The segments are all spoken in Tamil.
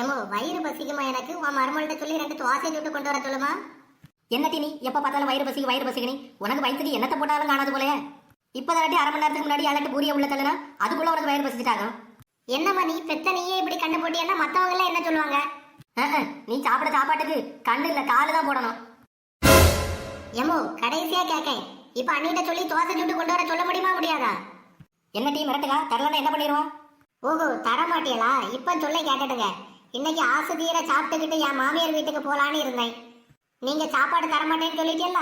ஏமோ வயிறு பசிக்குமா எனக்கு? உன் மருமகிட்ட சொல்லி ரெண்டு தோசை சுட்டு கொண்டு வர சொல்லுமா? என்ன நீ எப்ப பார்த்தாலும் வயிறு பசிக்கு வயிறு பசிக்கு நீ உனக்கு வயிற்றுக்கு என்னத்தை போட்டாலும் காணாது போலயே. இப்பதாட்டி அரை மணி நேரத்துக்கு முன்னாடி ஏழட்டு பூரிய உள்ள தள்ளுனா அதுக்குள்ள உனக்கு வயிறு பசிச்சிட்டாகும் என்னம்மா நீ பெத்த நீயே இப்படி கண்டு போட்டியன்னா மத்தவங்க எல்லாம் என்ன சொல்லுவாங்க? நீ சாப்பிட சாப்பாட்டுக்கு கண்ணு இல்ல காலு தான் போடணும். ஏமோ கடைசியா கேக்கேன். இப்ப அண்ணிட்ட சொல்லி தோசை சுட்டு கொண்டு வர சொல்ல முடியுமா முடியாதா? என்ன டீ மிரட்டுக்கா தரலன்னா என்ன பண்ணிடுவான் ஓஹோ தர மாட்டியலா இப்ப சொல்ல கேட்டுடுங்க இன்னைக்கு ஆசை தீர சாப்பிட்டுக்கிட்டு என் மாமியார் வீட்டுக்கு போலான்னு இருந்தேன். நீங்க சாப்பாடு தர மாட்டேன்னு சொல்லிட்டீல்ல?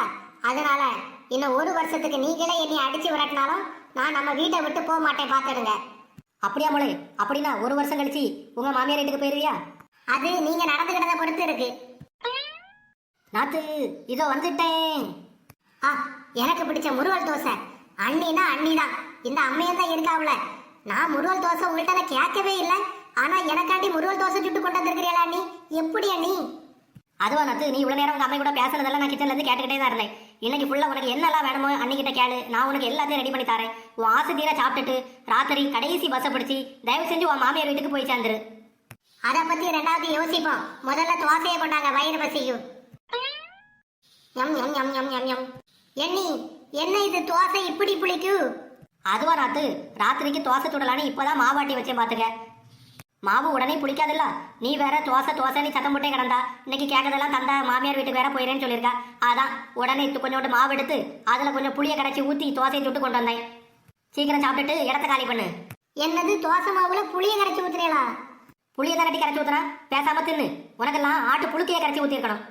அதனால இன்னும் ஒரு வருஷத்துக்கு நீங்களே என்னை அடிச்சு விரட்டினாலும் நான் நம்ம வீட்டை விட்டு போக மாட்டேன் பார்த்துடுங்க. அப்படியா மொழி? அப்படின்னா ஒரு வருஷம் கழிச்சு உங்க மாமியார் வீட்டுக்கு போயிருவியா? அது நீங்க நடந்துக்கிட்டதை பொறுத்து இருக்கு. நாத்து இதோ வந்துட்டேன். ஆ எனக்கு பிடிச்ச முருவல் தோசை. அண்ணினா அண்ணி தான் இந்த அம்மையும் தான் இருக்காவுல. நான் முருவல் தோசை உங்கள்கிட்ட கேட்கவே இல்லை. ஆனா எனக்காண்டி முருகல் தோசை சுட்டு கொண்டு வந்திருக்கிறீங்களா நீ எப்படி அண்ணி? அதுவா நாத்து நீ இவ்வளவு நேரம் உங்க அம்மை கூட பேசுனதெல்லாம் நான் கிச்சன்ல இருந்து கேட்டுக்கிட்டே தான் இருந்தேன். இன்னைக்கு ஃபுல்லா உனக்கு என்னெல்லாம் வேணுமோ அன்னிக்கிட்ட கேளு. நான் உனக்கு எல்லாத்தையும் ரெடி பண்ணி தரேன். உன் ஆசை தீர சாப்பிட்டுட்டு ராத்திரி கடைசி பஸ்ஸை பிடிச்சி தயவு செஞ்சு உன் மாமியார் வீட்டுக்கு போய் சேர்ந்துரு. அதை பத்தி ரெண்டாவது யோசிப்போம். முதல்ல தோசையை கொண்டாங்க வயிறு பசிக்கும். எம் எம் எம் எம் எம் எம் எண்ணி என்ன இது தோசை இப்படி புளிக்கு அதுவா நாத்து ராத்திரிக்கு தோசை சுடலான்னு இப்பதான் மாவாட்டி வச்சேன் பாத்துக்க. மாவு உடனே பிடிக்காதுல்ல நீ வேற தோசை தோசை நீ சத்தம் போட்டே கிடந்தா இன்னைக்கு கேட்கறதெல்லாம் தந்தா மாமியார் வீட்டுக்கு வேற போயிறேன்னு சொல்லியிருக்கா. அதான் உடனே இது கொஞ்சோண்டு மாவு எடுத்து அதுல கொஞ்சம் புளியை கரைச்சி ஊத்தி தோசையை சுட்டு கொண்டு வந்தேன். சீக்கிரம் சாப்பிட்டுட்டு இடத்த காலி பண்ணு. என்னது தோசை மாவுல புளியை கரைச்சி ஊத்துறீங்களா? புளிய தரட்டி கரைச்சி ஊத்துறா பேசாம தின்னு. உனக்கெல்லாம் ஆட்டு புழுக்கையை கரைச்சி ஊத்திருக்கணும்